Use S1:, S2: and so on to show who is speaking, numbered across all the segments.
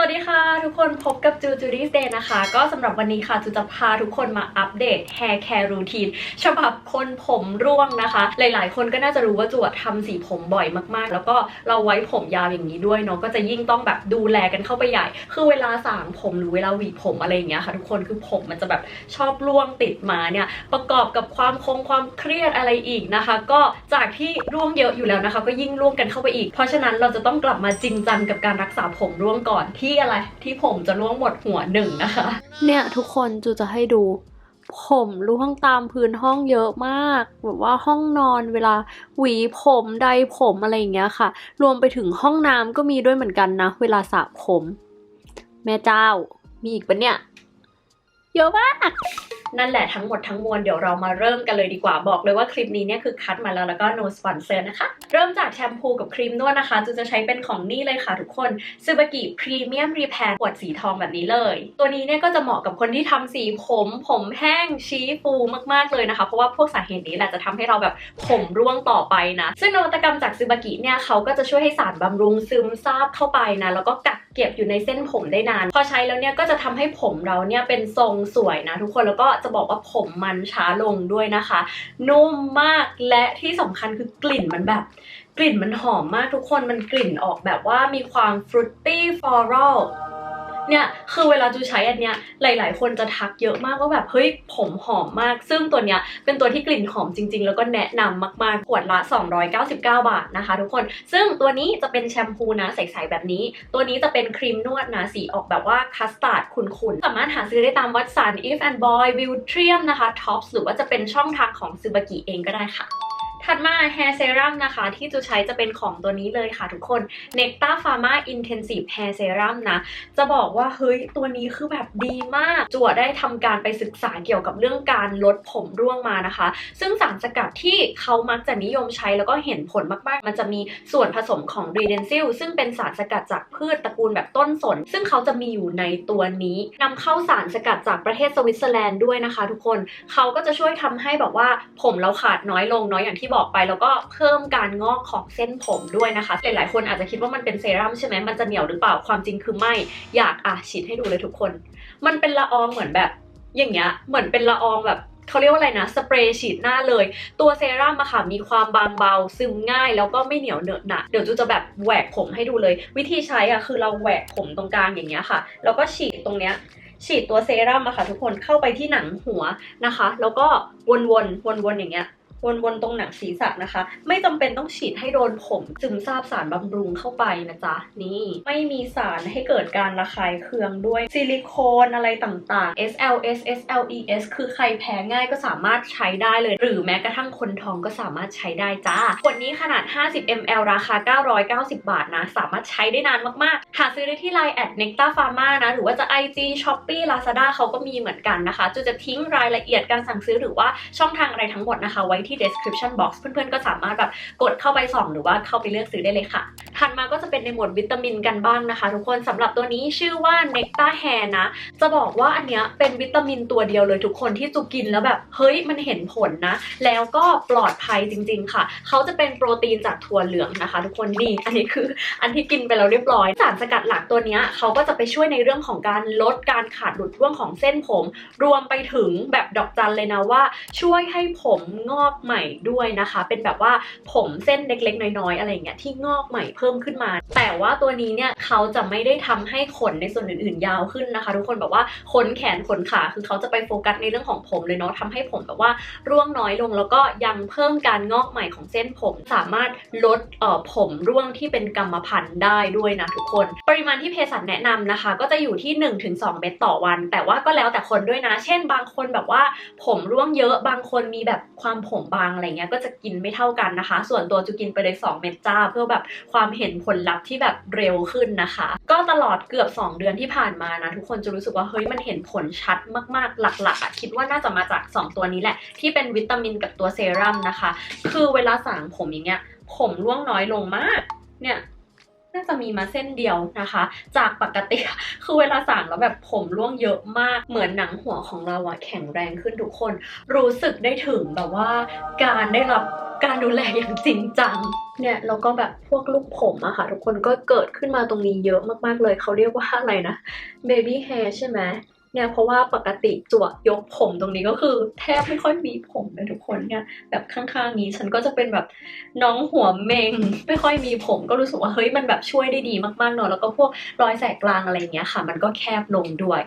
S1: สวัสดีค่ะ ทุกคนพบกับจูจูดี้เดย์นะคะ ก็สำหรับวันนี้ค่ะจูจะพาทุกคนมาอัปเดต Hair Care Routine ฉบับคนผมร่วงนะคะ หลายๆ คนก็น่าจะรู้ว่าจูอะทำสีผมบ่อยมากๆ แล้วก็เราไว้ผมยาวอย่างนี้ด้วยเนาะก็จะยิ่งต้องแบบดูแลกันเข้าไปใหญ่ คือเวลาสางผมหรือเวลาหวีผมอะไรอย่างเงี้ยค่ะ ทุกคนคือผมมันจะแบบชอบร่วงติดมาเนี่ยประกอบกับความคงความเครียดอะไรอีกนะคะ ก็จากที่ร่วงเยอะอยู่แล้วนะคะ ก็ยิ่งร่วงกันเข้าไปอีก เพราะฉะนั้นเราจะต้องกลับมาจริงจังกับการรักษาผมร่วงก่อนที่อะไรที่ผมจะร่วงหมดหัวหนึ่งนะคะ
S2: เนี่ยทุกคนจูจะให้ดู ผมร่วงตามพื้นห้องเยอะมากแบบว่าห้องนอนเวลาหวีผมใดผมอะไรอย่างเงี้ยค่ะ รวมไปถึงห้องน้ำก็มีด้วยเหมือนกันนะ เวลาสระผม แม่เจ้า มีอีกปะเนี่ย เยอะมาก
S1: นั่นแหละทั้งหมดทั้งมวลเดี๋ยวเรามาเริ่มกันเลยดีกว่าบอกเลยว่าคลิปนี้เนี่ยคือคัดมาแล้วแล้วก็ no sponsor นะคะ เริ่มจากแชมพูกับครีมนวดนะคะจูจะใช้เป็นของนี่เลยค่ะทุกคนซูบากิพรีเมียมรีแพร์ขวดสีทองแบบนี้เลย ตัวนี้เนี่ยก็จะเหมาะกับคนที่ทำสีผม ผมแห้งชี้ฟูมากๆเลยนะคะ เพราะว่าพวกสาเหตุนี้แหละจะทำให้เราแบบผมร่วงต่อไปนะ ซึ่งนวัตกรรมจากซูบากิเนี่ยเขาก็จะช่วยให้สารบำรุงซึมซาบเข้าไปนะแล้วก็กักเก็บอยู่ในเส้นผมได้นาน พอใช้แล้วเนี่ยก็จะทำให้ผมเราเนี่ยเป็นทรงสวยนะทุกคนแล้วก็จะบอกว่าผมมันช้าลงด้วยนะคะ นุ่มมากและที่สำคัญคือกลิ่นมันแบบ กลิ่นมันหอมมากทุกคนมันกลิ่นออกแบบว่ามีความฟรุตตี้ฟลอรัล เนี่ยคือเวลาจูใช้อันเนี้ยหลาย ๆ คนจะทักเยอะมากว่าแบบเฮ้ยผมหอมมาก ซึ่งตัวเนี้ยเป็นตัวที่กลิ่นหอมจริง ๆ แล้วก็แนะนำมาก ๆ ขวดละ 299 บาทนะคะ ทุกคน ซึ่งตัวนี้จะเป็นแชมพูนะใส ๆ แบบนี้ ตัวนี้จะเป็นครีมนวดนะสีออกแบบว่าคัสตาร์ดขุ่น ๆ สามารถหาซื้อได้ตามวัดสัน If and Boy v i l t r i u m นะคะ Tops หรือว่าจะเป็นช่องทางของซูบากิเองก็ได้ค่ะ ถัดมา Hair Serum นะคะ ที่จูใช้จะเป็นของตัวนี้เลยค่ะทุกคน Nectar Pharma Intensive Hair Serum นะจะบอกว่าเฮ้ยตัวนี้คือแบบดีมาก จั่วได้ทำการไปศึกษาเกี่ยวกับเรื่องการลดผมร่วงมานะคะ ซึ่งสารสกัดที่เขามักจะนิยมใช้แล้วก็เห็นผลมากๆ มันจะมีส่วนผสมของ r e d e n s i l ซึ่งเป็นสารสกัดจากพืชตระกูลแบบต้นสน ซึ่งเขาจะมีอยู่ในตัวนี้นำเข้าสารสกัดจากประเทศสวิตเซอร์แลนด์ด้วยนะคะ ทุกคนเขาก็จะช่วยทำให้แบบว่าผมเราขาดน้อยลงเนาะอย่างที่บอกไปแล้วก็เพิ่มการงอกของเส้นผมด้วยนะคะ หลายๆ คนอาจจะคิดว่ามันเป็นเซรั่มใช่ไหมมันจะเหนียวหรือเปล่าความจริงคือไม่อยากอะฉีดให้ดูเลยทุกคน มันเป็นละอองเหมือนแบบ อย่างเงี้ยเหมือนเป็นละอองแบบเขาเรียกว่าอะไรนะสเปรย์ฉีดหน้าเลย ตัวเซรั่มอะค่ะมีความบางเบาซึมง่าย แล้วก็ไม่เหนียวเหนอะหนะเดี๋ยวจูจะแบบแหวกผมให้ดูเลย วิธีใช้อะคือเราแหวกผมตรงกลางอย่างเงี้ยค่ะ แล้วก็ฉีดตรงเนี้ยฉีดตัวเซรั่มอะค่ะทุกคนเข้าไปที่หนังหัวนะคะ แล้วก็วนๆวนๆอย่างเงี้ย วนๆตรงหนังศีรษะนะคะ ไม่จำเป็นต้องฉีดให้โดนผมซึมซาบสารบำรุงเข้าไปนะจ๊ะนี่ไม่มีสารให้เกิดการระคายเคืองด้วยซิลิโคนอะไรต่างๆ SLS SLES คือใครแพ้ง่ายก็สามารถใช้ได้เลย หรือแม้กระทั่งคนท้องก็สามารถใช้ได้จ้าขวดนี้ขนาด 50 ml ราคา 990 บาทนะ สามารถใช้ได้นานมากๆ หาซื้อได้ที่ Line แอด Necta Pharma นะ หรือว่าจะ IG Shopee Lazada เขาก็มีเหมือนกันนะคะจูจะทิ้งรายละเอียดการสั่งซื้อหรือว่าช่องทางอะไรทั้งหมดนะคะไว้ที่ description box เพื่อนๆก็สามารถแบบกดเข้าไปส่องหรือว่าเข้าไปเลือกซื้อได้เลยค่ะ ถัดมาก็จะเป็นในหมวดวิตามินกันบ้างนะคะ ทุกคนสำหรับตัวนี้ชื่อว่า Nectar Hair นะ จะบอกว่าอันเนี้ยเป็นวิตามินตัวเดียวเลยทุกคนที่จูกินแล้วแบบเฮ้ยมันเห็นผลนะ แล้วก็ปลอดภัยจริง ๆ ค่ะ เขาจะเป็นโปรตีนจากถั่วเหลืองนะคะ ทุกคนนี่อันนี้คืออันที่กินไปแล้วเรียบร้อยสารสกัดหลักตัวเนี้ยเขาก็จะไปช่วยในเรื่องของการลดการขาดหลุดร่วงของเส้นผม รวมไปถึงแบบดอกจันเลยนะว่า ช่วยให้ผมงอกใหม่ด้วยนะคะ เป็นแบบว่าผมเส้นเล็กๆ น้อยๆ อะไรอย่างเงี้ยที่งอกใหม่เพิ่มขึ้นมา แต่ว่าตัวนี้เนี่ยเขาจะไม่ได้ทำให้ขนในส่วนอื่นๆ ยาวขึ้นนะคะ ทุกคนแบบว่าขนแขนขนขาคือเขาจะไปโฟกัสในเรื่องของผมเลยเนาะทำให้ผมแบบว่าร่วงน้อยลงแล้วก็ยังเพิ่มการงอกใหม่ของเส้นผมสามารถลดเอ่อผมร่วงที่เป็นกรรมพันธุ์ได้ด้วยนะทุกคน ปริมาณที่เภสัชแนะนำนะคะ ก็จะอยู่ที่ 1-2 เม็ดต่อวัน แต่ว่าก็แล้วแต่คนด้วยนะ เช่น บางคนแบบว่าผมร่วงเยอะบางคนมีแบบความผมบางอะไรเงี้ยก็จะกินไม่เท่ากันนะคะ ส่วนตัวจะกินไปเลย 2 เม็ดจ้า เพื่อแบบความเห็นผลลัพธ์ที่แบบเร็วขึ้นนะคะ ก็ตลอดเกือบ 2 เดือนที่ผ่านมานะทุกคนจะรู้สึกว่าเฮ้ยมันเห็นผลชัดมากๆหลักๆอะคิดว่าน่าจะมาจาก 2 ตัวนี้แหละ ที่เป็นวิตามินกับตัวเซรั่มนะคะ คือเวลาสางผมอย่างเงี้ยผมร่วงน้อยลงมากเนี่ย น่าจะมีมาเส้นเดียวนะคะ จากปกติคือเวลาสางแล้วแบบผมร่วงเยอะมากเหมือนหนังหัวของเราอะแข็งแรงขึ้นทุกคน รู้สึกได้ถึงแบบว่า การได้รับการดูแลอย่างจริงจังเนี่ยแล้วก็แบบพวกลูกผมอะค่ะ ทุกคนก็เกิดขึ้นมาตรงนี้เยอะมากๆเลยเขาเรียกว่าอะไรนะ baby hair ใช่ไหม เนี่ยเพราะว่าปกติจั่วยกผมตรงนี้ก็คือ แทบไม่ค่อยมีผมเลยทุกคนเนี่ยแบบข้างๆนี้ฉันก็จะเป็นแบบน้องหัวเมง ไม่ค่อยมีผมก็รู้สึกว่าเฮ้ยมันแบบช่วยได้ดีมากๆเนอะแล้วก็พวกรอยแสกกลางอะไรเงี้ยค่ะ มันก็แคบลงด้วย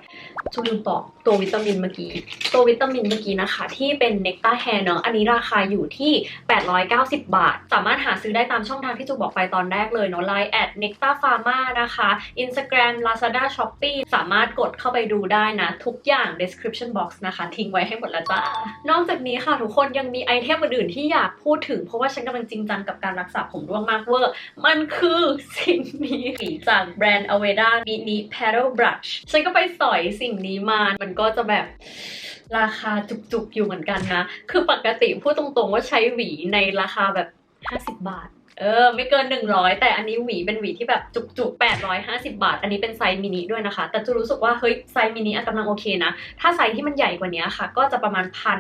S1: จูลืมบอกตัววิตามินเมื่อกี้ตัววิตามินเมื่อกี้นะคะ ที่เป็นเน c ต a แฮร์เนอะอันนี้ราคาอยู่ที่ 890 บาท สามารถหาซื้อได้ตามช่องทางที่จูบอกไปตอนแรกเลยเนาะ Line แอด n e c t a p h a r m a นะคะ Instagram Lazada Shopee สามารถกดเข้าไปดูได้นะ ทุกอย่าง description box นะคะ ทิ้งไว้ให้หมดแล้วจ้านอกจากนี้ค่ะทุกคนยังมีไอเทมอื่นๆที่อยากพูดถึง เพราะว่าฉันกำลังจริงจังกับการรักษาผมร่วงมากเวอร์มันคือสิ่งนี้จากแบรนด์ Aveda Mini Paddle Brush ฉันก็ไปสอยสิ่งนี้มา มันก็จะแบบราคาจุกๆอยู่เหมือนกันนะ คือปกติพูดตรงๆว่าใช้หวีในราคาแบบ 50 บาท เออ ไม่เกิน 100 แต่อันนี้หวีเป็นหวีที่แบบจุกๆ 850 บาท อันนี้เป็นไซส์มินิด้วยนะคะ แต่จะรู้สึกว่าเฮ้ยไซส์มินิกำลังโอเคนะ ถ้าไซส์ที่มันใหญ่กว่านี้ค่ะ ก็จะประมาณพัน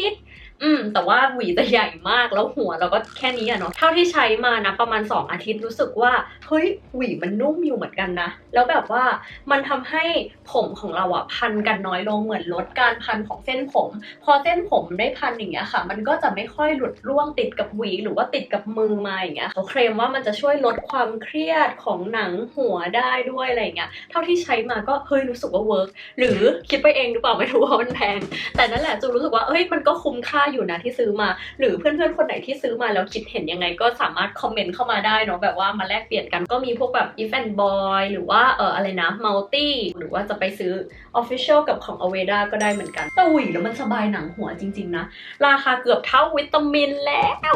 S1: นิดๆ อืม แต่ว่าหวีจะใหญ่มากแล้วหัวเราก็แค่นี้อะเนาะเท่าที่ใช้มานะประมาณ 2 อาทิตย์รู้สึกว่า เฮ้ยหวีมันนุ่มอยู่เหมือนกันนะ แล้วแบบว่ามันทำให้ผมของเราอะพันกันน้อยลงเหมือนลดการพันของเส้นผม พอเส้นผมได้พันอย่างเงี้ยค่ะ มันก็จะไม่ค่อยหลุดร่วงติดกับหวีหรือว่าติดกับมือมาอย่างเงี้ยเขาเคลมว่ามันจะช่วยลดความเครียดของหนังหัวได้ด้วยอะไรเงี้ยเท่าที่ใช้มาก็เฮ้ยรู้สึกว่าเวิร์กหรือคิดไปเองหรือเปล่าไม่รู้ว่ามันแพงแต่นั่นแหละจูรู้สึกว่าเอ้ยมันก็คุ้มค่าอยู่นะที่ซื้อมา หรือเพื่อนๆคนไหนที่ซื้อมาแล้วคิดเห็นยังไงก็สามารถคอมเมนต์เข้ามาได้เนาะแบบว่ามาแลกเปลี่ยนกันก็มีพวกแบบ if and boy หรือว่าเอออะไรนะ multi หรือว่าจะไปซื้อ official กับของ Aveda ก็ได้เหมือนกันแต่หวีแล้วมันสบายหนังหัวจริง ๆ นะ ราคาเกือบเท่าวิตามินแล้ว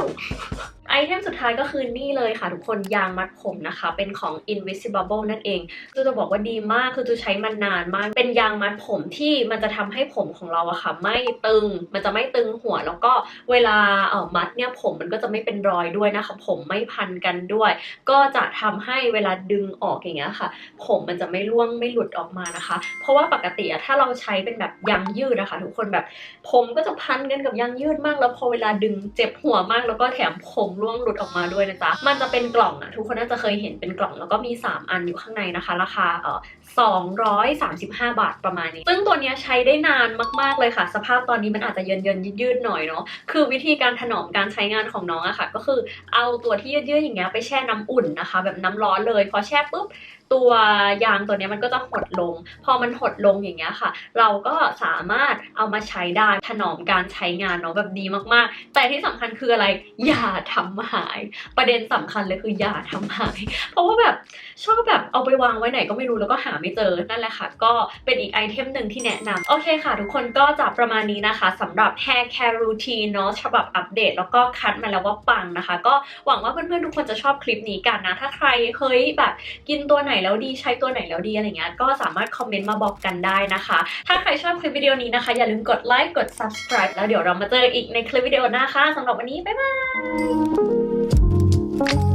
S1: ไอเทมสุดท้ายก็คือนี่เลยค่ะ ทุกคนยางมัดผมนะคะ เป็นของ Invisible นั่นเองจูจะบอกว่าดีมากคือจูใช้มันนานมาก เป็นยางมัดผมที่มันจะทำให้ผมของเราอะค่ะ ไม่ตึงมันจะไม่ตึงหัว แล้วก็เวลาเออมัดเนี่ยผมมันก็จะไม่เป็นรอยด้วยนะคะผมไม่พันกันด้วย ก็จะทำให้เวลาดึงออกอย่างเงี้ยค่ะ ผมมันจะไม่ร่วงไม่หลุดออกมานะคะ เพราะว่าปกติอะถ้าเราใช้เป็นแบบยางยืดนะคะทุกคนแบบผมก็จะพันกันกับยางยืดมาก แล้วพอเวลาดึงเจ็บหัวมากแล้วก็แถมผมร่วงหลุดออกมาด้วยนะจ๊ะ มันจะเป็นกล่องอะทุกคนน่าจะเคยเห็นเป็นกล่องแล้วก็มี 3 อันอยู่ข้างในนะคะ ราคาเอ่อ235 บาทประมาณนี้ ซึ่งตัวเนี้ยใช้ได้นานมากๆเลยค่ะ สภาพตอนนี้มันอาจจะเยินเยินยืดๆหน่อยเนาะคือวิธีการถนอมการใช้งานของน้องอะค่ะ ก็คือเอาตัวที่ยืดๆอย่างเงี้ยไปแช่น้ำอุ่นนะคะ แบบน้ำร้อนเลยพอแช่ปุ๊บตัวยางตัวนี้มันก็จะหดลง พอมันหดลงอย่างเงี้ยค่ะ เราก็สามารถเอามาใช้ได้ถนอมการใช้งานเนาะแบบดีมากๆ แต่ที่สำคัญคืออะไรอย่าทำหาย ประเด็นสำคัญเลยคืออย่าทำหาย เพราะว่าแบบชอบแบบเอาไปวางไว้ไหนก็ไม่รู้แล้วก็หาไม่เจอนั่นแหละค่ะ ก็เป็นอีกไอเทมหนึ่งที่แนะนำโอเคค่ะ ทุกคนก็จะประมาณนี้นะคะสำหรับ hair care routine เนาะฉบับอัปเดต แล้วก็คัดมาแล้วว่าปังนะคะ ก็หวังว่าเพื่อนๆทุกคนจะชอบคลิปนี้กันนะ ถ้าใครเคยแบบกินตัวไหนแล้วดีใช้ตัวไหนแล้วดีอะไรเงี้ยก็สามารถคอมเมนต์มาบอกกันได้นะคะ ถ้าใครชอบคลิปวิดีโอนี้นะคะ อย่าลืมกดไลค์กด subscribe แล้วเดี๋ยวเรามาเจออีกในคลิปวิดีโอหน้าค่ะสำหรับวันนี้บ๊ายบาย